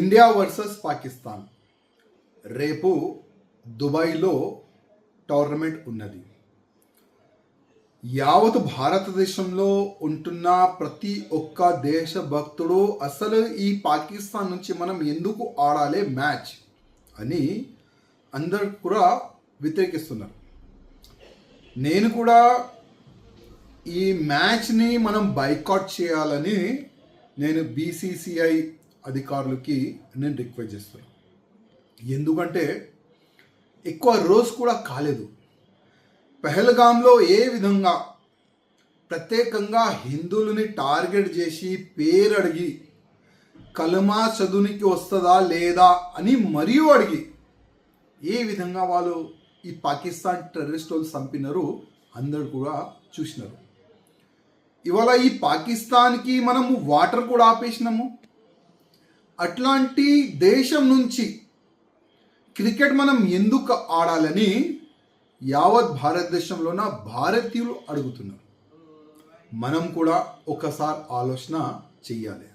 India versus Pakistan. రేపు దుబాయ్లో tournament ఉన్నది. యావత్ భారతదేశంలో ఉంటున్న ప్రతి ఒక్క దేశభక్తుడు అసలు ఈ పాకిస్తాన్ నుంచి మనం ఎందుకు ఆడాలి మ్యాచ్ అని అందరు కూడా వ్యతిరేకిస్తున్నారు. నేను కూడా ఈ మ్యాచ్ని మనం బైకాట్ చేయాలని నేను బీసీసీఐ అధికారులకి నేను రిక్వెస్ట్ చేస్తాను ఎందుకంటే ఎక్కువ రోజు కూడా కాలేదు. పెహల్గాంలో ఏ విధంగా ప్రత్యేకంగా హిందువులని టార్గెట్ చేసి పేరు అడిగి కలమా చదువునికి వస్తుందా లేదా అని మరియు అడిగి ఏ విధంగా వాళ్ళు ఈ పాకిస్తాన్ టెర్రరిస్ట్ వాళ్ళు చంపినారు అందరు కూడా చూసినారు. ఇవాళ ఈ పాకిస్తాన్కి మనము వాటర్ కూడా ఆపేసినాము. అట్లాంటి దేశం నుంచి క్రికెట్ మనం ఎందుకు ఆడాలని యావత్ భారతదేశంలోన భారతీయులు అడుగుతున్నారు. మనం కూడా ఒకసారి ఆలోచన చెయ్యాలి.